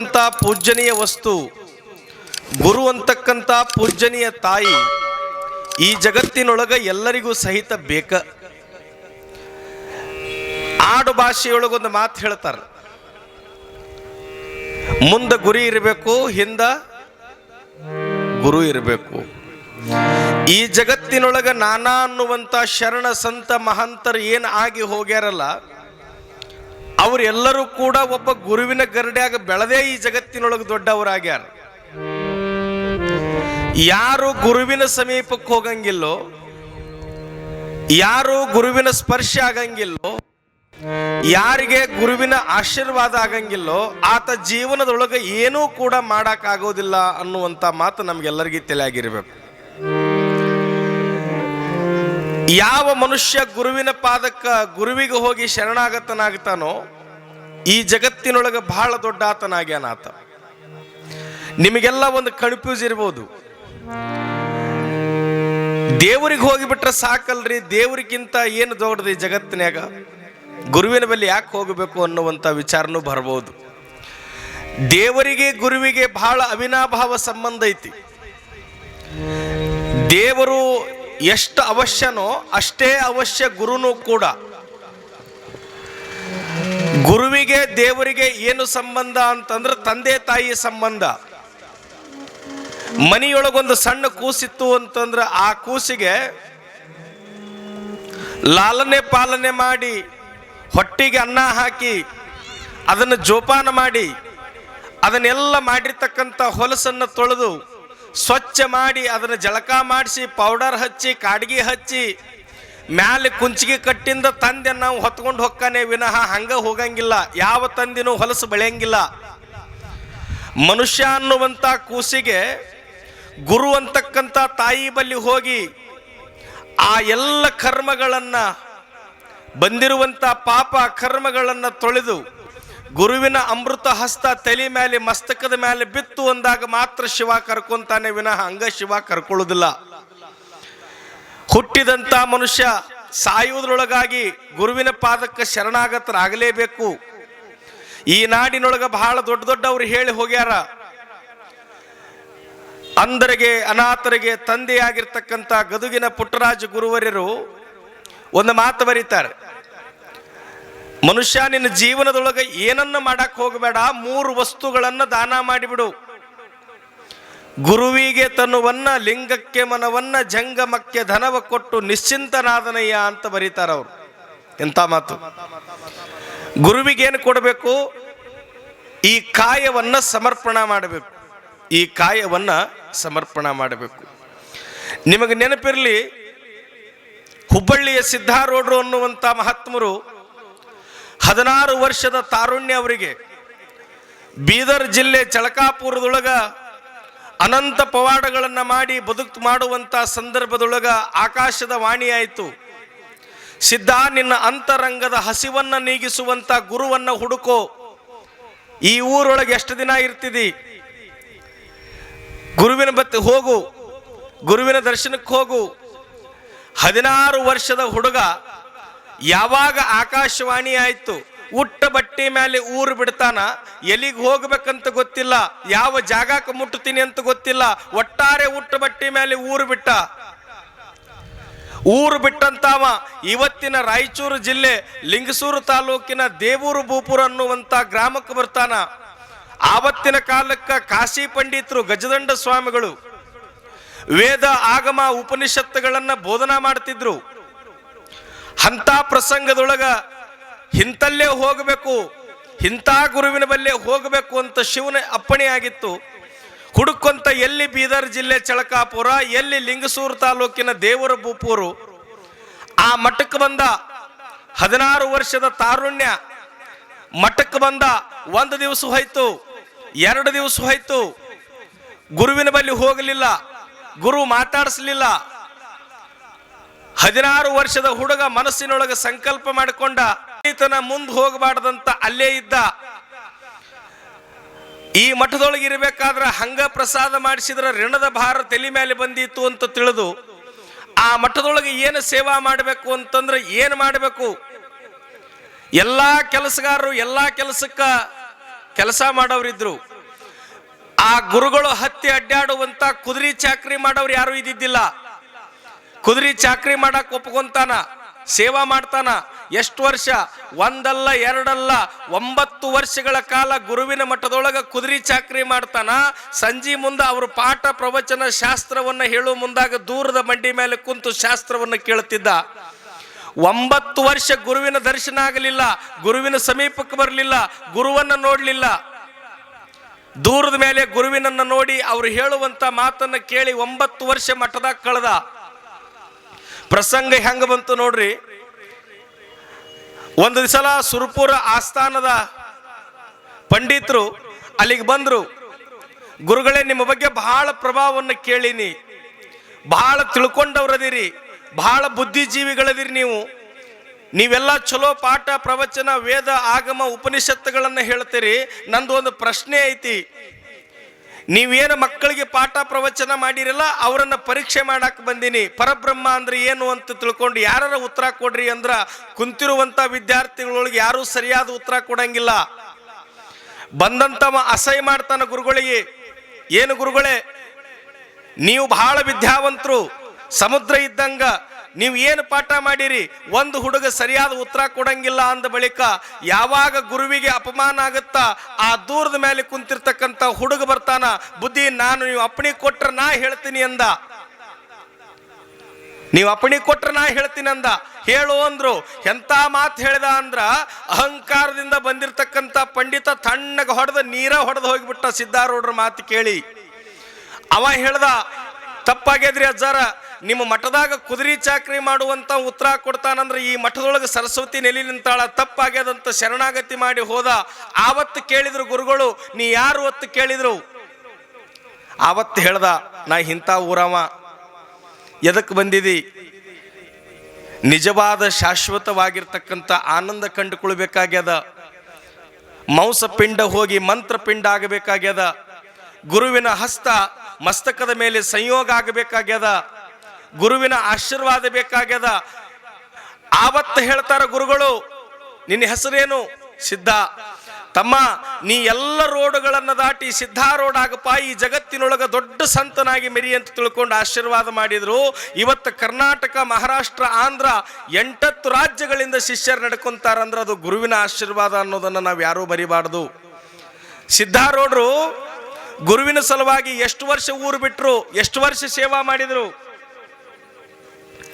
ಅಂತ ಪೂಜನೀಯ ವಸ್ತು, ಗುರು ಅಂತಕ್ಕಂಥ ಪೂಜನೀಯ ತಾಯಿ ಈ ಜಗತ್ತಿನೊಳಗ ಎಲ್ಲರಿಗೂ ಸಹಿತ ಬೇಕ. ಆಡು ಭಾಷೆಯೊಳಗೊಂದು ಮಾತು ಹೇಳ್ತಾರ. ಮುಂದ ಗುರಿ ಇರಬೇಕು, ಹಿಂದ ಗುರು ಇರಬೇಕು. ಈ ಜಗತ್ತಿನೊಳಗ ನಾನಾ ಅನ್ನುವಂತ ಶರಣ ಸಂತ ಮಹಂತರು ಏನು ಆಗಿ ಹೋಗ್ಯಾರಲ್ಲ ಅವರೆಲ್ಲರೂ ಕೂಡ ಒಬ್ಬ ಗುರುವಿನ ಗರಡ್ಯಾಗ ಬೆಳೆದೇ ಈ ಜಗತ್ತಿನೊಳಗೆ ದೊಡ್ಡವರಾಗ್ಯಾರ. ಯಾರು ಗುರುವಿನ ಸಮೀಪಕ್ಕೆ ಹೋಗಂಗಿಲ್ಲೋ, ಯಾರು ಗುರುವಿನ ಸ್ಪರ್ಶ ಆಗಂಗಿಲ್ಲೋ, ಯಾರಿಗೆ ಗುರುವಿನ ಆಶೀರ್ವಾದ ಆಗಂಗಿಲ್ಲೋ, ಆತ ಜೀವನದೊಳಗೆ ಏನೂ ಕೂಡ ಮಾಡೋಕ್ಕಾಗೋದಿಲ್ಲ ಅನ್ನುವಂಥ ಮಾತು ನಮಗೆಲ್ಲರಿಗೂ ತಲೆಯಾಗಿರ್ಬೇಕು ಯಾವ ಮನುಷ್ಯ ಗುರುವಿನ ಪಾದಕ್ಕ ಗುರುವಿಗೆ ಹೋಗಿ ಶರಣಾಗತನಾಗ್ತಾನೋ ಈ ಜಗತ್ತಿನೊಳಗೆ ಬಹಳ ದೊಡ್ಡ ಆತನಾಗ್ಯಾನ ಆತ. ನಿಮಗೆಲ್ಲ ಒಂದು ಕನ್ಫ್ಯೂಸ್ ಇರ್ಬೋದು. ದೇವರಿಗೆ ಹೋಗಿಬಿಟ್ರೆ ಸಾಕಲ್ರಿ, ದೇವರಿಗಿಂತ ಏನು ದೊಡ್ಡದು ಈ ಜಗತ್ತಿನಾಗ ಗುರುವಿನ ಬಳಿ ಯಾಕೆ ಹೋಗಬೇಕು ಅನ್ನುವಂಥ ವಿಚಾರನೂ ಬರ್ಬೋದು. ದೇವರಿಗೆ, ಗುರುವಿಗೆ ಬಹಳ ಅವಿನಾಭಾವ ಸಂಬಂಧ ಐತಿ. ದೇವರು ಎಷ್ಟು ಅವಶ್ಯನೋ ಅಷ್ಟೇ ಅವಶ್ಯ ಗುರುನು ಕೂಡ. ಗುರುವಿಗೆ ದೇವರಿಗೆ ಏನು ಸಂಬಂಧ ಅಂತಂದ್ರೆ ತಂದೆ ತಾಯಿ ಸಂಬಂಧ. ಮನೆಯೊಳಗೊಂದು ಸಣ್ಣ ಕೂಸಿತ್ತು ಅಂತಂದ್ರೆ ಆ ಕೂಸಿಗೆ ಲಾಲನೆ ಪಾಲನೆ ಮಾಡಿ, ಹೊಟ್ಟಿಗೆ ಅನ್ನ ಹಾಕಿ, ಅದನ್ನು ಜೋಪಾನ ಮಾಡಿ, ಅದನ್ನೆಲ್ಲ ಮಾಡಿರ್ತಕ್ಕಂಥ ಹೊಲಸನ್ನು ತೊಳೆದು ಸ್ವಚ್ಛ ಮಾಡಿ ಅದನ್ನು ಜಳಕ ಮಾಡಿಸಿ ಪೌಡರ್ ಹಚ್ಚಿ, ಕಾಡ್ಗಿ ಹಚ್ಚಿ, ಮ್ಯಾಲೆ ಕುಂಚಿಗೆ ಕಟ್ಟಿಂದ ತಂದೆ ನಾವು ಹೊತ್ಕೊಂಡು ಹೊಕ್ಕಾನೆ ವಿನಃ ಹಂಗ ಹೋಗಂಗಿಲ್ಲ. ಯಾವ ತಂದಿನೂ ಹೊಲಸು ಬೆಳೆಯಂಗಿಲ್ಲ. ಮನುಷ್ಯ ಅನ್ನುವಂಥ ಕೂಸಿಗೆ ಗುರು ಅಂತಕ್ಕಂಥ ತಾಯಿ ಬಲ್ಲಿ ಹೋಗಿ ಆ ಎಲ್ಲ ಕರ್ಮಗಳನ್ನ ಬಂದಿರುವಂಥ ಪಾಪ ಕರ್ಮಗಳನ್ನ ತೊಳೆದು ಗುರುವಿನ ಅಮೃತ ಹಸ್ತ ತಲೆ ಮೇಲೆ ಮಸ್ತಕದ ಮೇಲೆ ಬಿತ್ತು ಅಂದಾಗ ಮಾತ್ರ ಶಿವ ಕರ್ಕೊಂತಾನೆ ವಿನಃ ಹಂಗ ಶಿವ ಕರ್ಕೊಳ್ಳೋದಿಲ್ಲ. ಹುಟ್ಟಿದಂತ ಮನುಷ್ಯ ಸಾಯುವುದರೊಳಗಾಗಿ ಗುರುವಿನ ಪಾದಕ್ಕೆ ಶರಣಾಗತರಾಗಲೇಬೇಕು. ಈ ನಾಡಿನೊಳಗ ಬಹಳ ದೊಡ್ಡ ದೊಡ್ಡವ್ರು ಹೇಳಿ ಹೋಗ್ಯಾರ. ಅಂದರಿಗೆ, ಅನಾಥರಿಗೆ ತಂದೆಯಾಗಿರ್ತಕ್ಕಂಥ ಗದುಗಿನ ಪುಟ್ಟರಾಜ ಗುರುವರ್ಯರು ಒಂದು ಮಾತು ಬರೀತಾರೆ. ಮನುಷ್ಯ ನಿನ್ನ ಜೀವನದೊಳಗೆ ಏನನ್ನ ಮಾಡಕ್ ಹೋಗಬೇಡ, ಮೂರು ವಸ್ತುಗಳನ್ನು ದಾನ ಮಾಡಿಬಿಡು. ಗುರುವಿಗೆ ತನುವನ್ನ, ಲಿಂಗಕ್ಕೆ ಮನವನ್ನ, ಜಂಗಮಕ್ಕೆ ಧನವ ಕೊಟ್ಟು ನಿಶ್ಚಿಂತನಾದನಯ್ಯ ಅಂತ ಬರೀತಾರ ಅವರು. ಎಂತ ಮಾತು? ಗುರುವಿಗೆ ಏನು ಕೊಡಬೇಕು? ಈ ಕಾಯವನ್ನ ಸಮರ್ಪಣ ಮಾಡಬೇಕು. ಈ ಕಾಯವನ್ನ ಸಮರ್ಪಣ ಮಾಡಬೇಕು. ನಿಮಗೆ ನೆನಪಿರಲಿ, ಹುಬ್ಬಳ್ಳಿಯ ಸಿದ್ಧಾರೂಢರು ಅನ್ನುವಂಥ ಮಹಾತ್ಮರು ಹದಿನಾರು ವರ್ಷದ ತಾರುಣ್ಯ ಅವರಿಗೆ ಬೀದರ್ ಜಿಲ್ಲೆ ಚಳಕಾಪುರದೊಳಗ ಅನಂತ ಪವಾಡಗಳನ್ನು ಮಾಡಿ ಬದುಕು ಮಾಡುವಂಥ ಸಂದರ್ಭದೊಳಗ ಆಕಾಶದ ವಾಣಿಯಾಯಿತು ಸಿದ್ಧ, ನಿನ್ನ ಅಂತರಂಗದ ಹಸಿವನ್ನು ನೀಗಿಸುವಂತ ಗುರುವನ್ನ ಹುಡುಕೋ. ಈ ಊರೊಳಗೆ ಎಷ್ಟು ದಿನ ಇರ್ತಿದಿ? ಗುರುವಿನ ಬತ್ತಿ ಹೋಗು. ಗುರುವಿನ ದರ್ಶನಕ್ಕೆ ಹೋಗು. ಹದಿನಾರು ವರ್ಷದ ಹುಡುಗ ಯಾವಾಗ ಆಕಾಶವಾಣಿ ಆಯ್ತು? ಉಟ್ಟ ಬಟ್ಟೆ ಮೇಲೆ ಊರು ಬಿಡ್ತಾನ? ಎಲ್ಲಿಗೆ ಹೋಗ್ಬೇಕಂತ ಗೊತ್ತಿಲ್ಲ. ಯಾವ ಜಾಗಕ್ಕೆ ಮುಟ್ಟುತ್ತೀನಿ ಅಂತ ಗೊತ್ತಿಲ್ಲ. ಒಟ್ಟಾರೆ ಉಟ್ಟ ಬಟ್ಟೆ ಮೇಲೆ ಊರು ಬಿಟ್ಟ. ಊರು ಬಿಟ್ಟಂತಾವ. ಇವತ್ತಿನ ರಾಯಚೂರು ಜಿಲ್ಲೆ ಲಿಂಗಸೂರು ತಾಲೂಕಿನ ದೇವೂರು ಭೂಪುರ ಅನ್ನುವಂತ ಗ್ರಾಮಕ್ಕೆ ಬರ್ತಾನ. ಆವತ್ತಿನ ಕಾಲಕ್ಕ ಕಾಶಿ ಪಂಡಿತರು ಗಜದಂಡ ಸ್ವಾಮಿಗಳು ವೇದ ಆಗಮ ಉಪನಿಷತ್ತುಗಳನ್ನ ಬೋಧನಾ ಮಾಡ್ತಿದ್ರು. ಅಂಥ ಪ್ರಸಂಗದೊಳಗ ಇಂತಲ್ಲೇ ಹೋಗಬೇಕು ಇಂಥ ಗುರುವಿನ ಬಲ್ಲೇ ಹೋಗಬೇಕು ಅಂತ ಶಿವನ ಅಪ್ಪಣೆ ಆಗಿತ್ತು. ಹುಡುಕೊಂತ ಎಲ್ಲಿ ಬೀದರ್ ಜಿಲ್ಲೆ ಚಳಕಾಪುರ, ಎಲ್ಲಿ ಲಿಂಗಸೂರು ತಾಲೂಕಿನ ದೇವರ ಬೂಪೂರು ಆ ಮಠಕ್ಕೆ ಬಂದ ಹದಿನಾರು ವರ್ಷದ ತಾರುಣ್ಯ ಮಠಕ್ಕೆ ಬಂದ ಒಂದು ದಿವಸ ಹೋಯ್ತು, ಎರಡು ದಿವಸ ಹೋಯ್ತು. ಗುರುವಿನ ಬಳಿ ಹೋಗಲಿಲ್ಲ, ಗುರು ಮಾತಾಡಿಸ್ಲಿಲ್ಲ. ಹದಿನಾರು ವರ್ಷದ ಹುಡುಗ ಮನಸ್ಸಿನೊಳಗೆ ಸಂಕಲ್ಪ ಮಾಡಿಕೊಂಡ ಈತನ ಮುಂದೆ ಹೋಗಬಾರ್ದಂತ ಅಲ್ಲೇ ಇದ್ದ. ಈ ಮಠದೊಳಗೆ ಇರಬೇಕಾದ್ರೆ ಹಂಗ ಪ್ರಸಾದ ಮಾಡಿಸಿದ್ರ ಋಣದ ಭಾರ ತಲೆ ಮೇಲೆ ಬಂದಿತ್ತು ಅಂತ ತಿಳಿದು ಆ ಮಠದೊಳಗೆ ಏನು ಸೇವಾ ಮಾಡಬೇಕು ಅಂತಂದ್ರೆ ಏನು ಮಾಡಬೇಕು? ಎಲ್ಲಾ ಕೆಲಸಗಾರರು ಎಲ್ಲಾ ಕೆಲಸಕ್ಕ ಕೆಲಸ ಮಾಡೋರಿದ್ರು. ಆ ಗುರುಗಳು ಹತ್ತಿ ಅಡ್ಡಾಡುವಂತ ಕುದುರೆ ಚಾಕ್ರಿ ಮಾಡೋರು ಯಾರು ಇದ್ದಿದ್ದಿಲ್ಲ. ಕುದುರೆ ಚಾಕ್ರಿ ಮಾಡಕ್ ಒಪ್ಕೊಂತಾನ, ಸೇವಾ ಮಾಡ್ತಾನ. ಎಷ್ಟು ವರ್ಷ? ಒಂದಲ್ಲ, ಎರಡಲ್ಲ, ಒಂಬತ್ತು ವರ್ಷಗಳ ಕಾಲ ಗುರುವಿನ ಮಠದೊಳಗ ಕುದುರೆ ಚಾಕ್ರಿ ಮಾಡ್ತಾನ. ಸಂಜೆ ಮುಂದೆ ಅವರು ಪಾಠ, ಪ್ರವಚನ, ಶಾಸ್ತ್ರವನ್ನ ಹೇಳುವ ಮುಂದಾಗ ದೂರದ ಮಂಡಿ ಮೇಲೆ ಕುಂತು ಶಾಸ್ತ್ರವನ್ನ ಕೇಳುತ್ತಿದ್ದ ಒಂಬತ್ತು ವರ್ಷ ಗುರುವಿನ ದರ್ಶನ ಆಗಲಿಲ್ಲ, ಗುರುವಿನ ಸಮೀಪಕ್ಕೆ ಬರಲಿಲ್ಲ, ಗುರುವನ್ನ ನೋಡಲಿಲ್ಲ. ದೂರದ ಮೇಲೆ ಗುರುವಿನನ್ನ ನೋಡಿ ಅವರು ಹೇಳುವಂತ ಮಾತನ್ನ ಕೇಳಿ ಒಂಬತ್ತು ವರ್ಷ ಮಠದಾಗ ಕಳೆದ. ಪ್ರಸಂಗ ಹೆಂಗ ಬಂತು ನೋಡ್ರಿ? ಒಂದು ಸಲ ಸುರಪುರ ಆಸ್ಥಾನದ ಪಂಡಿತರು ಅಲ್ಲಿಗೆ ಬಂದರು. ಗುರುಗಳೇ, ನಿಮ್ಮ ಬಗ್ಗೆ ಬಹಳ ಪ್ರಭಾವವನ್ನು ಕೇಳಿನಿ. ಬಹಳ ತಿಳ್ಕೊಂಡವ್ರದಿರಿ. ಬಹಳ ಬುದ್ಧಿಜೀವಿಗಳದಿರಿ ನೀವು. ನೀವೆಲ್ಲ ಚಲೋ ಪಾಠ, ಪ್ರವಚನ, ವೇದ, ಆಗಮ, ಉಪನಿಷತ್ತುಗಳನ್ನು ಹೇಳ್ತೀರಿ. ನಂದು ಒಂದು ಪ್ರಶ್ನೆ ಐತಿ. ನೀವೇನು ಮಕ್ಕಳಿಗೆ ಪಾಠ ಪ್ರವಚನ ಮಾಡಿರಲ್ಲ, ಅವರನ್ನು ಪರೀಕ್ಷೆ ಮಾಡಕ್ಕೆ ಬಂದೀನಿ. ಪರಬ್ರಹ್ಮ ಅಂದ್ರೆ ಏನು ಅಂತ ತಿಳ್ಕೊಂಡು ಯಾರ ಉತ್ತರ ಕೊಡ್ರಿ ಅಂದ್ರ ಕುಂತಿರುವಂತ ವಿದ್ಯಾರ್ಥಿಗಳೊಳಗೆ ಯಾರೂ ಸರಿಯಾದ ಉತ್ತರ ಕೊಡಂಗಿಲ್ಲ. ಬಂದಂತವ ಅಸಹ್ಯ ಮಾಡ್ತಾನೆ ಗುರುಗಳಿಗೆ. ಏನು ಗುರುಗಳೇ? ನೀವು ಬಹಳ ವಿದ್ಯಾವಂತರು, ಸಮುದ್ರ ಇದ್ದಂಗ ನೀವು ಏನು ಪಾಠ ಮಾಡಿರಿ? ಒಂದು ಹುಡುಗ ಸರಿಯಾದ ಉತ್ತರ ಕೊಡಂಗಿಲ್ಲ ಅಂದ ಬಳಿಕ ಯಾವಾಗ ಗುರುವಿಗೆ ಅಪಮಾನ ಆಗುತ್ತಾ, ಆ ದೂರದ ಮೇಲೆ ಕುಂತಿರ್ತಕ್ಕಂಥ ಹುಡುಗ ಬರ್ತಾನ, ಬುದ್ಧಿ, ನಾನು ನೀವು ಅಪ್ಪಣಿ ಕೊಟ್ರೆ ನಾ ಹೇಳ್ತೀನಿ ಅಂದ. ನೀವು ಅಪ್ಪಣೆ ಕೊಟ್ರೆ ನಾ ಹೇಳ್ತೀನಿ ಅಂದ. ಹೇಳು, ಅಂದ್ರು. ಎಂತ ಮಾತು ಹೇಳ್ದ ಅಂದ್ರ, ಅಹಂಕಾರದಿಂದ ಬಂದಿರತಕ್ಕಂಥ ಪಂಡಿತ ತಣ್ಣಗೆ ಹೊಡೆದ ನೀರ ಹೊಡೆದು ಹೋಗಿಬಿಟ್ಟ ಸಿದ್ಧಾರೂಢರ ಮಾತು ಕೇಳಿ. ಅವ ಹೇಳ್ದ ತಪ್ಪಾಗ್ಯದ್ರಿ ಅಜ್ಜಾರ? ನಿಮ್ಮ ಮಠದಾಗ ಕುದುರೆ ಚಾಕ್ರಿ ಮಾಡುವಂತ ಉತ್ತರ ಕೊಡ್ತಾನಂದ್ರೆ ಈ ಮಠದೊಳಗೆ ಸರಸ್ವತಿ ನೆಲಿ ನಿಂತಾಳ, ತಪ್ಪಾಗ್ಯದಂತ ಶರಣಾಗತಿ ಮಾಡಿ ಹೋದ. ಆವತ್ತು ಕೇಳಿದ್ರು ಗುರುಗಳು, ನೀ ಯಾರು ಹೊತ್ತು ಕೇಳಿದ್ರು? ಆವತ್ತು ಹೇಳ್ದ, ನಾ ಇಂಥ ಊರವ. ಎದಕ್ಕೆ ಬಂದಿದಿ? ನಿಜವಾದ ಶಾಶ್ವತವಾಗಿರ್ತಕ್ಕಂಥ ಆನಂದ ಕಂಡುಕೊಳ್ಬೇಕಾಗ್ಯದ. ಮಾಂಸ ಪಿಂಡ ಹೋಗಿ ಮಂತ್ರ ಪಿಂಡ ಆಗಬೇಕಾಗ್ಯದ. ಗುರುವಿನ ಹಸ್ತ ಮಸ್ತಕದ ಮೇಲೆ ಸಂಯೋಗ ಆಗಬೇಕಾಗ್ಯದ, ಗುರುವಿನ ಆಶೀರ್ವಾದ ಬೇಕಾಗ್ಯದ. ಆವತ್ತು ಹೇಳ್ತಾರ ಗುರುಗಳು, ನಿನ್ನ ಹೆಸರೇನು? ಸಿದ್ಧ. ತಮ್ಮ, ನೀ ಎಲ್ಲ ರೋಡುಗಳನ್ನು ದಾಟಿ ಸಿದ್ಧಾ ರೋಡ್ ಆಗಪ್ಪ, ಈ ಜಗತ್ತಿನೊಳಗ ದೊಡ್ಡ ಸಂತನಾಗಿ ಮೆರಿ ಅಂತ ತಿಳ್ಕೊಂಡು ಆಶೀರ್ವಾದ ಮಾಡಿದ್ರು. ಇವತ್ತು ಕರ್ನಾಟಕ, ಮಹಾರಾಷ್ಟ್ರ, ಆಂಧ್ರ ಎಂಟತ್ತು ರಾಜ್ಯಗಳಿಂದ ಶಿಷ್ಯರು ನಡ್ಕೊಂತಾರಂದ್ರೆ ಅದು ಗುರುವಿನ ಆಶೀರ್ವಾದ ಅನ್ನೋದನ್ನು ನಾವು ಯಾರೂ ಮರಿಬಾರ್ದು ಸಿದ್ಧಾರೂಢರು ಗುರುವಿನ ಸಲುವಾಗಿ ಎಷ್ಟು ವರ್ಷ ಊರು ಬಿಟ್ಟರು ಎಷ್ಟು ವರ್ಷ ಸೇವಾ ಮಾಡಿದರು?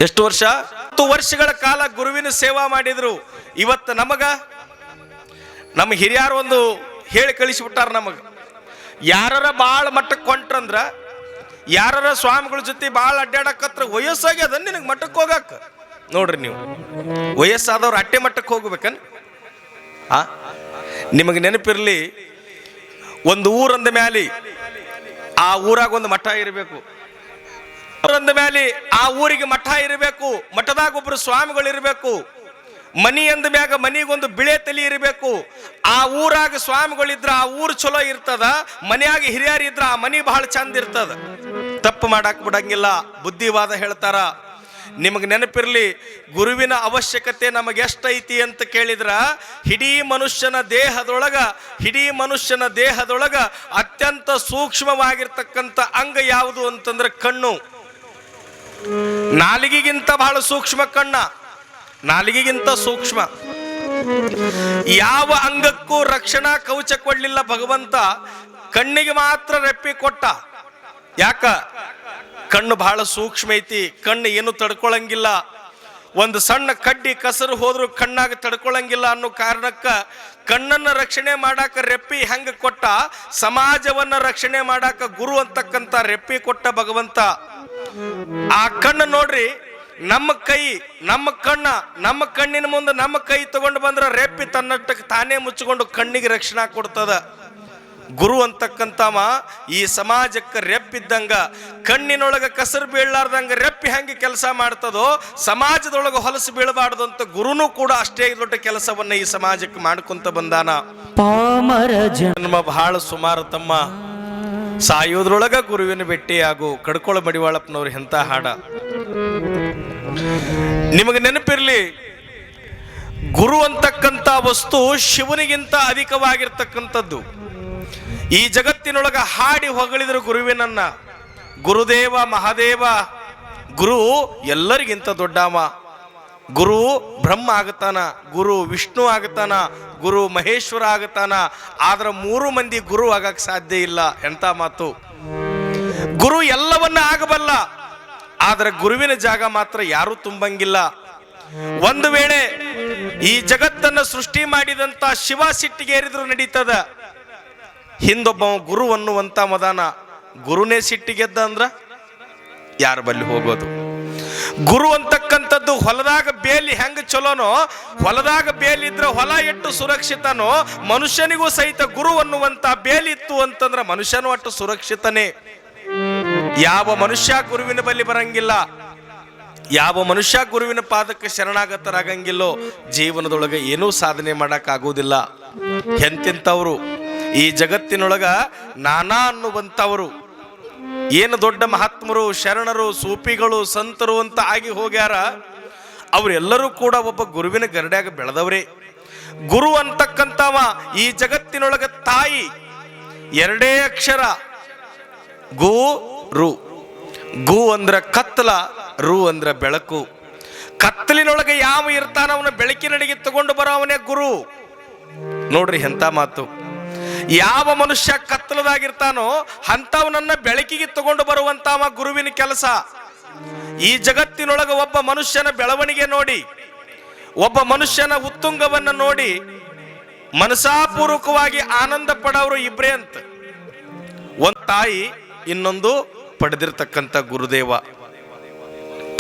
ಎಷ್ಟು ವರ್ಷ? ಹತ್ತು ವರ್ಷಗಳ ಕಾಲ ಗುರುವಿನ ಸೇವಾ ಮಾಡಿದರು. ಇವತ್ತು ನಮಗ, ನಮ್ಮ ಹಿರಿಯರು ಒಂದು ಹೇಳಿ ಕಳಿಸಿಬಿಟ್ಟಾರ ನಮಗೆ. ಯಾರರ ಭಾಳ ಮಟ್ಟಕ್ಕೆ ಕೊಂಟ್ರಂದ್ರ, ಯಾರರ ಸ್ವಾಮಿಗಳ ಜೊತೆ ಭಾಳ ಅಡ್ಡಾಡಕತ್ರ ವಯಸ್ಸಾಗ್ಯದ ನಿನಗೆ ಮಟ್ಟಕ್ಕೆ ಹೋಗಾಕ. ನೋಡ್ರಿ ನೀವು, ವಯಸ್ಸಾದವ್ರು ಅಟ್ಟೆ ಮಟ್ಟಕ್ಕೆ ಹೋಗ್ಬೇಕನ್? ಆ? ನಿಮಗೆ ನೆನಪಿರ್ಲಿ ಒಂದು ಊರಂದ ಮ್ಯಾಲಿ ಆ ಊರಾಗ ಒಂದು ಮಠ ಇರಬೇಕು. ಊರಂದ ಮ್ಯಾಲಿ ಆ ಊರಿಗೆ ಮಠ ಇರಬೇಕು, ಮಠದಾಗ ಒಬ್ರು ಸ್ವಾಮಿಗಳು ಇರಬೇಕು. ಮನಿ ಅಂದ ಮ್ಯಾಗ ಮನಿಗೊಂದು ಬಿಳೆ ತಲೆ ಇರಬೇಕು. ಆ ಊರಾಗ ಸ್ವಾಮಿಗಳಿದ್ರ ಆ ಊರು ಚಲೋ ಇರ್ತದ, ಮನೆಯಾಗ ಹಿರಿಯರು ಇದ್ರ ಆ ಮನಿ ಬಹಳ ಚಂದ ಇರ್ತದ. ತಪ್ಪು ಮಾಡಕ್ ಬಿಡಂಗಿಲ್ಲ, ಬುದ್ಧಿವಾದ ಹೇಳ್ತಾರ. ನಿಮಗೆ ನೆನಪಿರಲಿ, ಗುರುವಿನ ಅವಶ್ಯಕತೆ ನಮಗೆ ಎಷ್ಟೈತಿ ಅಂತ ಕೇಳಿದ್ರ ಇಡೀ ಮನುಷ್ಯನ ದೇಹದೊಳಗ ಇಡೀ ಮನುಷ್ಯನ ದೇಹದೊಳಗ ಅತ್ಯಂತ ಸೂಕ್ಷ್ಮವಾಗಿರ್ತಕ್ಕಂಥ ಅಂಗ ಯಾವುದು ಅಂತಂದ್ರೆ ಕಣ್ಣು. ನಾಲಿಗೆಗಿಂತ ಬಹಳ ಸೂಕ್ಷ್ಮ ಕಣ್ಣ, ನಾಲಿಗೆಗಿಂತ ಸೂಕ್ಷ್ಮ. ಯಾವ ಅಂಗಕ್ಕೂ ರಕ್ಷಣಾ ಕವಚ ಕೊಡ್ಲಿಲ್ಲ ಭಗವಂತ, ಕಣ್ಣಿಗೆ ಮಾತ್ರ ರೆಪ್ಪಿ ಕೊಟ್ಟ ಯಾಕ? ಕಣ್ಣು ಬಹಳ ಸೂಕ್ಷ್ಮ ಐತಿ, ಕಣ್ಣು ಏನು ತಡ್ಕೊಳಂಗಿಲ್ಲ. ಒಂದು ಸಣ್ಣ ಕಡ್ಡಿ ಕಸರು ಹೋದ್ರೂ ಕಣ್ಣಾಗ ತಡ್ಕೊಳಂಗಿಲ್ಲ ಅನ್ನೋ ಕಾರಣಕ್ಕ ಕಣ್ಣನ್ನ ರಕ್ಷಣೆ ಮಾಡಾಕ ರೆಪ್ಪಿ ಹೆಂಗ ಕೊಟ್ಟ? ಸಮಾಜವನ್ನ ರಕ್ಷಣೆ ಮಾಡಾಕ ಗುರು ಅಂತಕ್ಕಂತ ರೆಪ್ಪಿ ಕೊಟ್ಟ ಭಗವಂತ. ಆ ಕಣ್ಣು ನೋಡ್ರಿ, ನಮ್ಮ ಕೈ, ನಮ್ಮ ಕಣ್ಣ, ನಮ್ಮ ಕಣ್ಣಿನ ಮುಂದೆ ನಮ್ಮ ಕೈ ತಗೊಂಡು ಬಂದ್ರೆ ರೆಪ್ಪಿ ತನ್ನಟ್ಟಕ್ಕೆ ತಾನೇ ಮುಚ್ಚಿಕೊಂಡು ಕಣ್ಣಿಗೆ ರಕ್ಷಣಾ ಕೊಡ್ತದ. ಗುರು ಅಂತಕ್ಕಂಥವ ಈ ಸಮಾಜಕ್ಕೆ ರೆಪ್ಪಿದ್ದಂಗ ಕಣ್ಣಿನೊಳಗೆ ಕಸರು ಬೀಳಲಾರ್ದಂಗೆ ರೆಪ್ಪಿ ಹೆಂಗೆ ಕೆಲಸ ಮಾಡ್ತದೋ ಸಮಾಜದೊಳಗೆ ಹೊಲಸು ಬೀಳಬಾರ್ದು ಅಂತ ಗುರುನು ಕೂಡ ಅಷ್ಟೇ ದೊಡ್ಡ ಕೆಲಸವನ್ನ ಈ ಸಮಾಜಕ್ಕೆ ಮಾಡ್ಕೊಂತ ಬಂದಾನ. ಜನ್ಮ ಬಹಳ ಸುಮಾರು ತಮ್ಮ. ಸಾಯೋದ್ರೊಳಗ ಗುರುವಿನ ಭೇಟಿಯಾಗು ಕಡ್ಕೊಳ ಮಡಿವಾಳಪ್ಪನವ್ರು ಎಂತ ಹಾಡ. ನಿಮಗೆ ನೆನಪಿರ್ಲಿ ಗುರು ಅಂತಕ್ಕಂಥ ವಸ್ತು ಶಿವನಿಗಿಂತ ಅಧಿಕವಾಗಿರ್ತಕ್ಕಂಥದ್ದು. ಈ ಜಗತ್ತಿನೊಳಗ ಹಾಡಿ ಹೊಗಳಿದ್ರು ಗುರುವಿನನ್ನ ಗುರುದೇವ, ಮಹಾದೇವ, ಗುರು ಎಲ್ಲರಿಗಿಂತ ದೊಡ್ಡವ. ಗುರು ಬ್ರಹ್ಮ ಆಗತಾನ, ಗುರು ವಿಷ್ಣು ಆಗತಾನ, ಗುರು ಮಹೇಶ್ವರ ಆಗತಾನ. ಆದ್ರ ಮೂರು ಮಂದಿ ಗುರು ಆಗಕ್ ಸಾಧ್ಯ ಇಲ್ಲ, ಎಂತ ಮಾತು. ಗುರು ಎಲ್ಲವನ್ನ ಆಗಬಲ್ಲ, ಆದ್ರೆ ಗುರುವಿನ ಜಾಗ ಮಾತ್ರ ಯಾರೂ ತುಂಬಂಗಿಲ್ಲ. ಒಂದು ವೇಳೆ ಈ ಜಗತ್ತನ್ನ ಸೃಷ್ಟಿ ಮಾಡಿದಂತ ಶಿವ ಸಿಟ್ಟಿಗೇರಿದ್ರು ನಡೀತದ. ಹಿಂದೊಬ್ಬ ಗುರು ಅನ್ನುವಂತ ಮದಾನ ಗುರುನೇ ಸಿಟ್ಟಿಗೆದ್ದ ಅಂದ್ರ ಯಾರ ಬಲ್ಲಿ ಹೋಗೋದು? ಗುರು ಅಂತಕ್ಕಂಥದ್ದು ಹೊಲದಾಗ ಬೇಲಿ ಹೆಂಗ ಚಲೋನೋ, ಹೊಲದಾಗ ಬೇಲಿ ಇದ್ರೆ ಹೊಲ ಎಷ್ಟು ಸುರಕ್ಷಿತನೋ, ಮನುಷ್ಯನಿಗೂ ಸಹಿತ ಗುರು ಅನ್ನುವಂತ ಬೇಲಿತ್ತು ಅಂತಂದ್ರ ಮನುಷ್ಯನು ಅಟ್ಟು ಸುರಕ್ಷಿತನೇ. ಯಾವ ಮನುಷ್ಯ ಗುರುವಿನ ಬಳಿ ಬರಂಗಿಲ್ಲ, ಯಾವ ಮನುಷ್ಯ ಗುರುವಿನ ಪಾದಕ್ಕೆ ಶರಣಾಗತರಾಗಂಗಿಲ್ಲೋ, ಜೀವನದೊಳಗೆ ಏನೂ ಸಾಧನೆ ಮಾಡಕ್ಕಾಗುವುದಿಲ್ಲ. ಎಂತೆಂಥವ್ರು ಈ ಜಗತ್ತಿನೊಳಗ ನಾನಾ ಅನ್ನುವಂಥವರು. ಏನು ದೊಡ್ಡ ಮಹಾತ್ಮರು, ಶರಣರು, ಸೂಪಿಗಳು, ಸಂತರು ಅಂತ ಆಗಿ ಹೋಗ್ಯಾರ, ಅವರೆಲ್ಲರೂ ಕೂಡ ಒಬ್ಬ ಗುರುವಿನ ಗರಡ್ಯಾಗ ಬೆಳೆದವ್ರೆ. ಗುರು ಅಂತಕ್ಕಂಥವ ಈ ಜಗತ್ತಿನೊಳಗ ತಾಯಿ, ಎರಡೇ ಅಕ್ಷರ, ಗು, ರು. ಗು ಅಂದ್ರ ಕತ್ತಲ ರು ಅಂದ್ರ ಬೆಳಕು. ಕತ್ತಲಿನೊಳಗೆ ಯಾವ ಇರ್ತಾನ ಅವನ ಬೆಳಕಿನಡೆಗೆ ತಗೊಂಡು ಬರೋ ಅವನೇ ಗುರು. ನೋಡ್ರಿ ಎಂತ ಮಾತು. ಯಾವ ಮನುಷ್ಯ ಕತ್ತಲದಾಗಿರ್ತಾನೋ ಅಂಥವನನ್ನ ಬೆಳಕಿಗೆ ತಗೊಂಡು ಬರುವಂತವ ಗುರುವಿನ ಕೆಲಸ. ಈ ಜಗತ್ತಿನೊಳಗೆ ಒಬ್ಬ ಮನುಷ್ಯನ ಬೆಳವಣಿಗೆ ನೋಡಿ, ಒಬ್ಬ ಮನುಷ್ಯನ ಉತ್ತುಂಗವನ್ನು ನೋಡಿ ಮನಸಾಪೂರ್ವಕವಾಗಿ ಆನಂದ ಪಡೋರು ಇಬ್ರೇ ಅಂತ. ಒಂದು ತಾಯಿ, ಇನ್ನೊಂದು ಪಡೆದಿರ್ತಕ್ಕಂಥ ಗುರುದೇವ.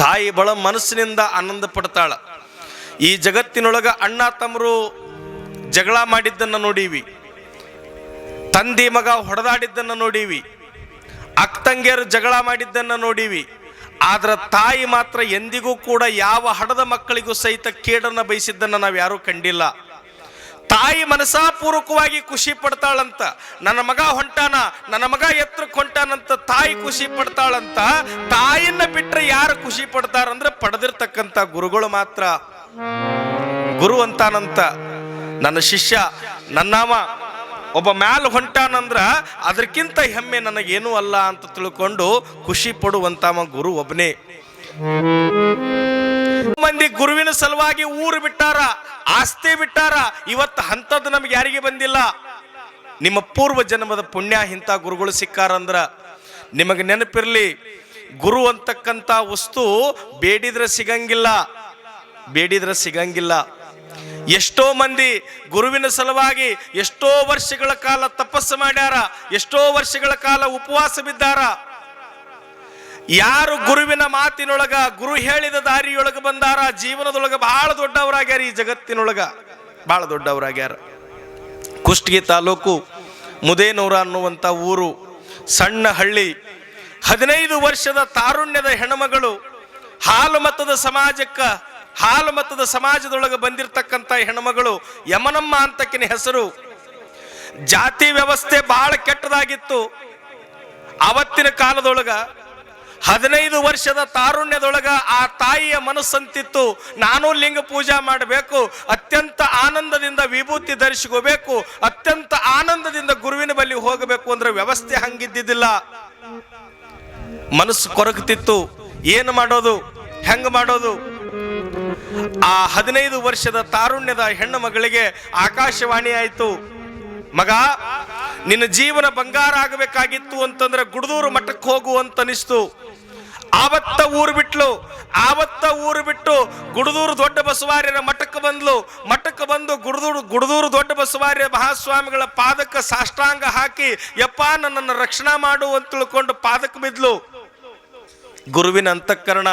ತಾಯಿ ಬಳ ಮನಸ್ಸಿನಿಂದ ಆನಂದ ಪಡ್ತಾಳ. ಈ ಜಗತ್ತಿನೊಳಗ ಅಣ್ಣ ತಮ್ಮರು ಜಗಳ ಮಾಡಿದ್ದನ್ನ ನೋಡೀವಿ. ತಂದೆ ಮಗ ಹೊಡೆದಾಡಿದ್ದನ್ನು ನೋಡೀವಿ. ಅಕ್ತಂಗಿಯರು ಜಗಳ ಮಾಡಿದ್ದನ್ನು ನೋಡೀವಿ. ಆದ್ರೆ ತಾಯಿ ಮಾತ್ರ ಎಂದಿಗೂ ಕೂಡ ಯಾವ ಹಡದ ಮಕ್ಕಳಿಗೂ ಸಹಿತ ಕೇಡನ್ನ ಬಯಸಿದ್ದನ್ನ ನಾವು ಯಾರೂ ಕಂಡಿಲ್ಲ. ತಾಯಿ ಮನಸಾಪೂರ್ವಕವಾಗಿ ಖುಷಿ ಪಡ್ತಾಳಂತ, ನನ್ನ ಮಗ ಹೊಂಟಾನ, ನನ್ನ ಮಗ ಎತ್ತರಕ್ಕೆ ಹೊಂಟಾನಂತ ತಾಯಿ ಖುಷಿ ಪಡ್ತಾಳಂತ ತಾಯಿನ ಬಿಟ್ಟರೆ ಯಾರು ಖುಷಿ ಪಡ್ತಾರಂದ್ರೆ ಪಡೆದಿರ್ತಕ್ಕಂಥ ಗುರುಗಳು ಮಾತ್ರ. ಗುರು ಅಂತಾನಂತ ನನ್ನ ಶಿಷ್ಯ ನನ್ನವ ಒಬ್ಬ ಮ್ಯಾಲ ಹೊಂಟಾನಂದ್ರ ಅದಕ್ಕಿಂತ ಹೆಮ್ಮೆ ನನಗೇನೂ ಅಲ್ಲ ಅಂತ ತಿಳ್ಕೊಂಡು ಖುಷಿ ಪಡುವಂತವ ಗುರು ಒಬ್ಬನೇ ಮಂದಿ ಗುರುವಿನ ಸಲುವಾಗಿ ಊರು ಬಿಟ್ಟಾರ, ಆಸ್ತಿ ಬಿಟ್ಟಾರ, ಇವತ್ತು ಅಂಥದ್ದು ನಮ್ಗೆ ಯಾರಿಗೆ ಬಂದಿಲ್ಲ. ನಿಮ್ಮ ಪೂರ್ವ ಜನ್ಮದ ಪುಣ್ಯ ಇಂಥ ಗುರುಗಳು ಸಿಕ್ಕಾರಂದ್ರ ನಿಮಗೆ ನೆನಪಿರ್ಲಿ, ಗುರು ಅಂತಕ್ಕಂಥ ವಸ್ತು ಬೇಡಿದ್ರೆ ಸಿಗಂಗಿಲ್ಲ ಬೇಡಿದ್ರೆ ಸಿಗಂಗಿಲ್ಲ. ಎಷ್ಟೋ ಮಂದಿ ಗುರುವಿನ ಸಲುವಾಗಿ ಎಷ್ಟೋ ವರ್ಷಗಳ ಕಾಲ ತಪಸ್ಸು ಮಾಡ್ಯಾರ, ಎಷ್ಟೋ ವರ್ಷಗಳ ಕಾಲ ಉಪವಾಸ ಬಿದ್ದಾರ. ಯಾರು ಗುರುವಿನ ಮಾತಿನೊಳಗ, ಗುರು ಹೇಳಿದ ದಾರಿಯೊಳಗೆ ಬಂದಾರ, ಜೀವನದೊಳಗ ಬಹಳ ದೊಡ್ಡವರಾಗ್ಯಾರ, ಈ ಜಗತ್ತಿನೊಳಗ ಬಹಳ ದೊಡ್ಡವರಾಗ್ಯಾರ. ಕುಷ್ಟಗಿ ತಾಲೂಕು ಮುದೇನೂರ ಅನ್ನುವಂಥ ಊರು, ಸಣ್ಣ ಹಳ್ಳಿ, ಹದಿನೈದು ವರ್ಷದ ತಾರುಣ್ಯದ ಹೆಣಮಗಳು ಹಾಲು ಮತದ ಸಮಾಜಕ್ಕ ಹಾಲು ಮತದ ಸಮಾಜದೊಳಗೆ ಬಂದಿರತಕ್ಕಂಥ ಹೆಣ್ಮಗಳು ಯಮನಮ್ಮ ಅಂತಕಿನ ಹೆಸರು. ಜಾತಿ ವ್ಯವಸ್ಥೆ ಬಹಳ ಕೆಟ್ಟದಾಗಿತ್ತು. ಅವತ್ತಿನ ಕಾಲದೊಳಗ ಹದಿನೈದು ವರ್ಷದ ತಾರುಣ್ಯದೊಳಗ ಆ ತಾಯಿಯ ಮನಸ್ಸಂತಿತ್ತು. ನಾನು ಲಿಂಗ ಪೂಜಾ ಮಾಡಬೇಕು, ಅತ್ಯಂತ ಆನಂದದಿಂದ ವಿಭೂತಿ ಧರಿಸಿಕೋಬೇಕು, ಅತ್ಯಂತ ಆನಂದದಿಂದ ಗುರುವಿನ ಬಳಿ ಹೋಗಬೇಕು ಅಂದ್ರೆ ವ್ಯವಸ್ಥೆ ಹಂಗಿದ್ದಿದ್ದಿಲ್ಲ. ಮನಸ್ಸು ಕೊರಗುತ್ತಿತ್ತು ಏನು ಮಾಡೋದು? ಹೆಂಗ ಮಾಡೋದು? ಆ ಹದಿನೈದು ವರ್ಷದ ತಾರುಣ್ಯದ ಹೆಣ್ಣು ಮಗಳಿಗೆ ಆಕಾಶವಾಣಿ ಆಯಿತು. ಮಗ, ನಿನ್ನ ಜೀವನ ಬಂಗಾರ ಆಗಬೇಕಾಗಿತ್ತು ಅಂತಂದ್ರೆ ಗುಡದೂರು ಮಠಕ್ಕೆ ಹೋಗು ಅಂತ ಅನಿಸ್ತು ಆವತ್ತ ಊರು ಬಿಟ್ಲು, ಆವತ್ತ ಊರು ಬಿಟ್ಟು ಗುಡದೂರು ದೊಡ್ಡ ಬಸವಾರ್ಯರ ಮಠಕ್ಕೆ ಬಂದ್ಲು. ಮಠಕ್ಕೆ ಬಂದು ಗುಡದೂರು ಗುಡದೂರು ದೊಡ್ಡ ಬಸವಾರ್ಯ ಮಹಾಸ್ವಾಮಿಗಳ ಪಾದಕ್ಕೆ ಸಾಷ್ಟಾಂಗ ಹಾಕಿ, ಯಪ್ಪ ನನ್ನನ್ನು ರಕ್ಷಣಾ ಮಾಡು ಅಂತ ತಿಳ್ಕೊಂಡು ಪಾದಕ್ಕೆ ಬಿದ್ಲು. ಗುರುವಿನ ಅಂತಃಕರಣ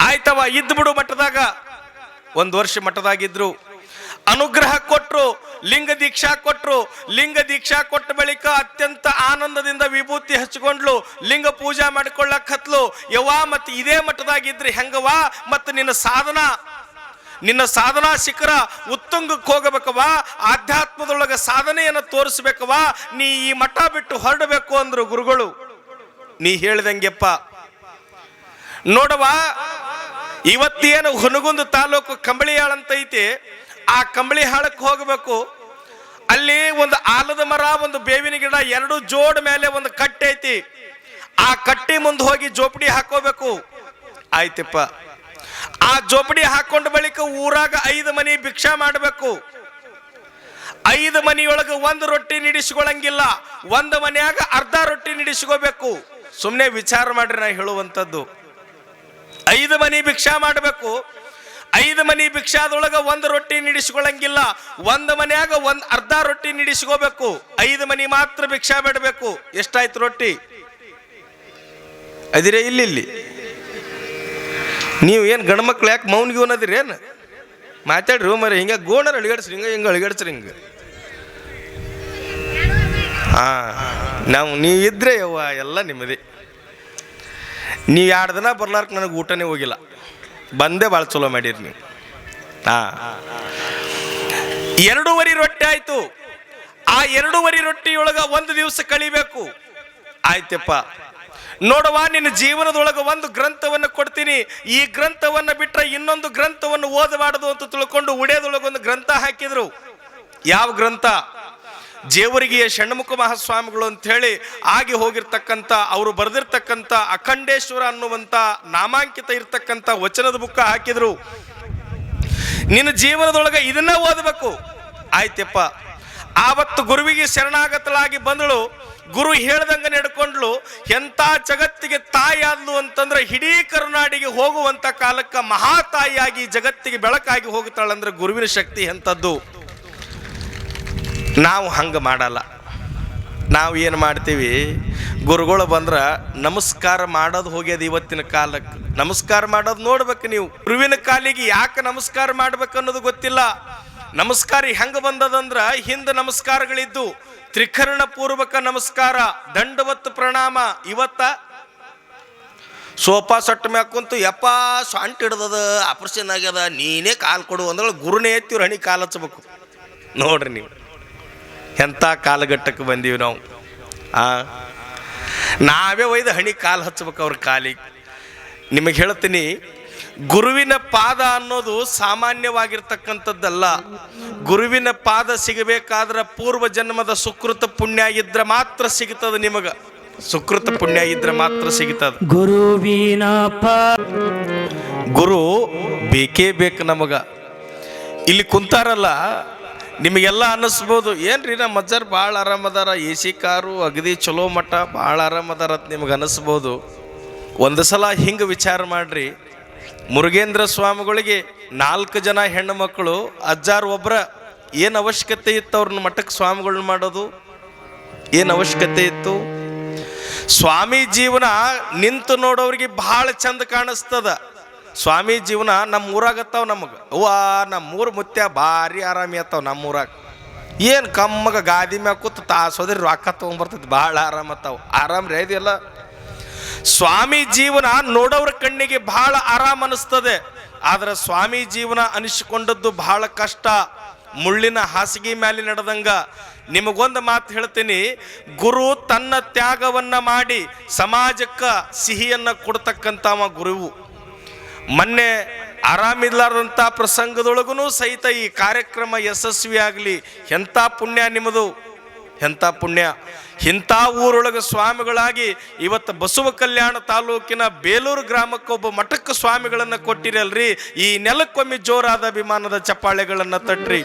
ಆಯ್ತವ ಇದ್ದು ಬಿಡು ಮಠದಾಗ. ಒಂದು ವರ್ಷ ಮಠದಾಗಿದ್ರು. ಅನುಗ್ರಹ ಕೊಟ್ಟರು ಲಿಂಗ ದೀಕ್ಷಾ ಕೊಟ್ಟರು ಲಿಂಗ ದೀಕ್ಷಾ ಕೊಟ್ಟ ಬಳಿಕ ಅತ್ಯಂತ ಆನಂದದಿಂದ ವಿಭೂತಿ ಹಚ್ಕೊಂಡ್ಲು ಲಿಂಗ ಪೂಜಾ ಮಾಡಿಕೊಳ್ಳಕ್ ಹತ್ಲು. ಯವಾ ಮತ್ತು ಇದೇ ಮಠದಾಗಿದ್ರಿ ಹೆಂಗವಾ ಮತ್ತು ನಿನ್ನ ಸಾಧನ? ನಿನ್ನ ಸಾಧನಾ ಶಿಖರ ಉತ್ತುಂಗಕ್ಕೆ ಹೋಗಬೇಕವ ಆಧ್ಯಾತ್ಮದೊಳಗೆ ಸಾಧನೆಯನ್ನು ತೋರಿಸ್ಬೇಕವ ನೀ ಈ ಮಠ ಬಿಟ್ಟು ಹೊರಡಬೇಕು ಅಂದ್ರು ಗುರುಗಳು. ನೀ ಹೇಳ್ದಂಗೆಪ್ಪ. ನೋಡವ ಇವತ್ತೇನು ಹುನಗುಂದ ತಾಲೂಕು ಕಂಬಳಿಯಾಳ ಅಂತ ಐತಿ, ಆ ಕಂಬಳಿ ಹಾಳಕ್ಕೆ ಹೋಗಬೇಕು. ಅಲ್ಲಿ ಒಂದು ಆಲದ ಮರ, ಒಂದು ಬೇವಿನ ಗಿಡ, ಎರಡು ಜೋಡ್ ಮೇಲೆ ಒಂದು ಕಟ್ಟೆ ಐತಿ. ಆ ಕಟ್ಟಿ ಮುಂದೆ ಹೋಗಿ ಜೋಪಡಿ ಹಾಕೋಬೇಕು. ಆಯ್ತಪ್ಪ. ಆ ಜೋಪಡಿ ಹಾಕೊಂಡ ಬಳಿಕ ಊರಾಗ ಐದು ಮನಿ ಭಿಕ್ಷಾ ಮಾಡಬೇಕು. ಐದು ಮನಿಯೊಳಗೆ ಒಂದು ರೊಟ್ಟಿ ನಿಡಿಸ್ಕೊಳಂಗಿಲ್ಲ. ಒಂದು ಮನೆಯಾಗ ಅರ್ಧ ರೊಟ್ಟಿ ನಿಡಿಸ್ಕೋಬೇಕು. ಸುಮ್ಮನೆ ವಿಚಾರ ಮಾಡ್ರಿ ನಾ ಹೇಳುವಂಥದ್ದು. ಐದು ಮನಿ ಭಿಕ್ಷಾ ಮಾಡಬೇಕು. ಐದು ಮನಿ ಭಿಕ್ಷಾದೊಳಗ ಒಂದು ರೊಟ್ಟಿ ನಿಡಿಸ್ಕೊಳಂಗಿಲ್ಲ. ಒಂದು ಮನೆಯಾಗ ಒಂದು ಅರ್ಧ ರೊಟ್ಟಿ ನಿಡಿಸ್ಕೋಬೇಕು. ಐದು ಮನಿ ಮಾತ್ರ ಭಿಕ್ಷಾ ಬಿಡಬೇಕು. ಎಷ್ಟಾಯ್ತು ರೊಟ್ಟಿ? ಅದಿರೇ ಇಲ್ಲಿ ಇಲ್ಲಿ. ನೀವು ಏನು ಗಂಡು ಮಕ್ಳು ಯಾಕೆ ಮೌನ್ ಅನ್ನೋದಿರಿ ಏನು? ಮಾತಾಡ್ರಿ ಮರಿ, ಹಿಂಗೆ ಗೋಣರ್ ಅಳಿಗಡ್ಸ್ರಿ, ಹಿಂಗೆ ಹಿಂಗೆ ಅಳಿಗಾಡ್ಸ್ರಿ ಹಿಂಗೆ. ಹಾ, ನಾವು ನೀವು ಇದ್ರೆ ಯವ್ವ ಎಲ್ಲ ನಿಮ್ಮದೇ ನೀವು ಎರಡು ದಿನ ಬರ್ಲಾರ್ಕ ನನಗೆ ಊಟನೇ ಹೋಗಿಲ್ಲ. ಬಂದೇ ಭಾಳ ಚಲೋ ಮಾಡಿರಿ ನೀವು. ಹಾ. ಎರಡೂವರೆ ರೊಟ್ಟಿ ಆಯ್ತು. ಆ ಎರಡೂವರೆ ರೊಟ್ಟಿಯೊಳಗ ಒಂದು ದಿವಸ ಕಳಿಬೇಕು. ಆಯ್ತಪ್ಪ. ನೋಡುವ ನಿನ್ನ ಜೀವನದೊಳಗೆ ಒಂದು ಗ್ರಂಥವನ್ನು ಕೊಡ್ತೀನಿ. ಈ ಗ್ರಂಥವನ್ನು ಬಿಟ್ಟರೆ ಇನ್ನೊಂದು ಗ್ರಂಥವನ್ನು ಓದಬಾರದು ಅಂತ ತಿಳ್ಕೊಂಡು ಉಡೇದೊಳಗೆ ಒಂದು ಗ್ರಂಥ ಹಾಕಿದ್ರು. ಯಾವ ಗ್ರಂಥ? ಜೇವರಿಗೆಯ ಷಣ್ಮುಖ ಮಹಾಸ್ವಾಮಿಗಳು ಅಂತ ಹೇಳಿ ಆಗಿ ಹೋಗಿರ್ತಕ್ಕಂಥ, ಅವರು ಬರೆದಿರ್ತಕ್ಕಂಥ ಅಖಂಡೇಶ್ವರ ಅನ್ನುವಂಥ ನಾಮಾಂಕಿತ ಇರ್ತಕ್ಕಂಥ ವಚನದ ಬುಕ್ಕ ಹಾಕಿದರು. ನಿನ್ನ ಜೀವನದೊಳಗೆ ಇದನ್ನ ಓದಬೇಕು. ಆಯ್ತಪ್ಪ. ಆವತ್ತು ಗುರುವಿಗೆ ಶರಣಾಗತಲಾಗಿ ಬಂದಳು. ಗುರು ಹೇಳ್ದಂಗೆ ನಡ್ಕೊಂಡ್ಲು ಎಂತ ಜಗತ್ತಿಗೆ ತಾಯಿ ಆದ್ಲು ಅಂತಂದ್ರೆ ಇಡೀ ಕರುನಾಡಿಗೆ ಹೋಗುವಂತ ಕಾಲಕ್ಕೆ ಮಹಾತಾಯಿಯಾಗಿ ಜಗತ್ತಿಗೆ ಬೆಳಕಾಗಿ ಹೋಗುತ್ತಾಳಂದ್ರೆ ಗುರುವಿನ ಶಕ್ತಿ ಎಂಥದ್ದು. ನಾವು ಹಂಗೆ ಮಾಡಲ್ಲ. ನಾವು ಏನು ಮಾಡ್ತೀವಿ? ಗುರುಗಳು ಬಂದ್ರೆ ನಮಸ್ಕಾರ ಮಾಡೋದು ಹೋಗ್ಯದ ಇವತ್ತಿನ ಕಾಲಕ್ಕೆ ನಮಸ್ಕಾರ ಮಾಡೋದು ನೋಡ್ಬೇಕು ನೀವು. ಗುರುವಿನ ಕಾಲಿಗೆ ಯಾಕೆ ನಮಸ್ಕಾರ ಮಾಡ್ಬೇಕು ಅನ್ನೋದು ಗೊತ್ತಿಲ್ಲ. ನಮಸ್ಕಾರ ಹೆಂಗೆ ಬಂದದಂದ್ರೆ ಹಿಂದೆ ನಮಸ್ಕಾರಗಳಿದ್ದು ತ್ರಿಕರಣ ಪೂರ್ವಕ ನಮಸ್ಕಾರ, ದಂಡವತ್ ಪ್ರಣಾಮ. ಇವತ್ತ ಸೋಫಾ ಸೊಟ್ಟ ಮ್ಯಾಗ ಕುಂತು ಯಪ್ಪ ಸಾಂಟ್ ಹಿಡ್ದದ, ಆಪರೇಷನ್ ಆಗ್ಯದ, ನೀನೇ ಕಾಲು ಕೊಡು ಅಂದ್ರೆ ಗುರುನೇ ಎತ್ತಿವ್ರು ಹಣಿ ಕಾಲು ಹಚ್ಬೇಕು ನೋಡ್ರಿ ನೀವು. ಎಂಥ ಕಾಲಘಟ್ಟಕ್ಕೆ ಬಂದೀವಿ ನಾವು? ಆ? ನಾವೇ ಒಯ್ದು ಹಣಿ ಕಾಲು ಹಚ್ಚಬೇಕು ಅವ್ರ ಕಾಲಿಗೆ. ನಿಮಗೆ ಹೇಳ್ತೀನಿ ಗುರುವಿನ ಪಾದ ಅನ್ನೋದು ಸಾಮಾನ್ಯವಾಗಿರ್ತಕ್ಕಂಥದ್ದಲ್ಲ. ಗುರುವಿನ ಪಾದ ಸಿಗಬೇಕಾದ್ರೆ ಪೂರ್ವ ಜನ್ಮದ ಸುಕೃತ ಪುಣ್ಯ ಇದ್ರೆ ಮಾತ್ರ ಸಿಗ್ತದೆ ನಿಮಗೆ. ಸುಕೃತ ಪುಣ್ಯ ಇದ್ರೆ ಮಾತ್ರ ಸಿಗ್ತದೆ. ಗುರುವಿನ ಗುರು ಬೇಕೇ ಬೇಕು ನಮಗ. ಇಲ್ಲಿ ಕುಂತಾರಲ್ಲ ನಿಮಗೆಲ್ಲ ಅನ್ನಿಸ್ಬೋದು. ಏನ್ರಿ ನಮ್ಮ ಅಜ್ಜಾರು ಭಾಳ ಆರಾಮದಾರ ಎ ಸಿ ಕಾರು, ಅಗದಿ ಚಲೋ ಮಠ ಭಾಳ ಆರಾಮದಾರ ಅಂತ ನಿಮ್ಗೆ ಅನ್ನಿಸ್ಬೋದು. ಒಂದು ಸಲ ಹಿಂಗೆ ವಿಚಾರ ಮಾಡ್ರಿ. ಮುರುಗೇಂದ್ರ ಸ್ವಾಮಿಗಳಿಗೆ ನಾಲ್ಕು ಜನ ಹೆಣ್ಣು ಮಕ್ಕಳು, ಅಜ್ಜಾರು ಒಬ್ಬರ ಏನು ಅವಶ್ಯಕತೆ ಇತ್ತು ಅವ್ರನ್ನ ಮಠಕ್ಕೆ ಸ್ವಾಮಿಗಳನ್ನ ಮಾಡೋದು? ಏನು ಅವಶ್ಯಕತೆ ಇತ್ತು? ಸ್ವಾಮಿ ಜೀವನ ನಿಂತು ನೋಡೋರಿಗೆ ಬಹಳ ಚಂದ ಕಾಣಿಸ್ತದ. ಸ್ವಾಮಿ ಜೀವನ ನಮ್ಮ ಊರಾಗತ್ತಾವ ನಮಗೆ. ಅವ್ವ ನಮ್ಮ ಊರು ಮುತ್ಯ ಭಾರಿ ಆರಾಮಿ ಆತಾವ ನಮ್ಮ ಊರಾಗ ಏನು ಕಮ್ಮಗ ಗಾದಿ ಮ್ಯಾಗ ಕೂತು ತಾಸೋದ್ರಿ ರೊಕ್ಕ ತೊಗೊಂಬರ್ತೈತಿ, ಭಾಳ ಆರಾಮ ಆತಾವ ಆರಾಮ್ ರೀ ಇದೆಲ್ಲ ಸ್ವಾಮಿ ಜೀವನ ನೋಡೋರ ಕಣ್ಣಿಗೆ ಬಹಳ ಆರಾಮ ಅನಿಸ್ತದೆ. ಆದ್ರೆ ಸ್ವಾಮಿ ಜೀವನ ಅನಿಸಿಕೊಂಡದ್ದು ಬಹಳ ಕಷ್ಟ. ಮುಳ್ಳಿನ ಹಾಸಿಗೆ ಮ್ಯಾಲೆ ನಡೆದಂಗ. ನಿಮಗೊಂದು ಮಾತು ಹೇಳ್ತೀನಿ, ಗುರು ತನ್ನ ತ್ಯಾಗವನ್ನ ಮಾಡಿ ಸಮಾಜಕ್ಕ ಸಿಹಿಯನ್ನ ಕೊಡ್ತಕ್ಕಂಥವ ಗುರುವು. ಮೊನ್ನೆ ಆರಾಮಿಲ್ಲಾರ್ದಂಥ ಪ್ರಸಂಗದೊಳಗೂ ಸಹಿತ ಈ ಕಾರ್ಯಕ್ರಮ ಯಶಸ್ವಿ ಆಗಲಿ ಎಂಥ ಪುಣ್ಯ ನಿಮ್ಮದು. ಎಂಥ ಪುಣ್ಯ. ಇಂಥ ಊರೊಳಗೆ ಸ್ವಾಮಿಗಳಾಗಿ ಇವತ್ತು ಬಸವ ಕಲ್ಯಾಣ ತಾಲೂಕಿನ ಬೇಲೂರು ಗ್ರಾಮಕ್ಕೆ ಒಬ್ಬ ಮಠಕ್ಕೆ ಸ್ವಾಮಿಗಳನ್ನು ಕೊಟ್ಟಿರಲ್ರಿ. ಈ ನೆಲಕ್ಕೊಮ್ಮೆ ಜೋರಾದ ಅಭಿಮಾನದ ಚಪ್ಪಾಳೆಗಳನ್ನು ತಟ್ರಿ.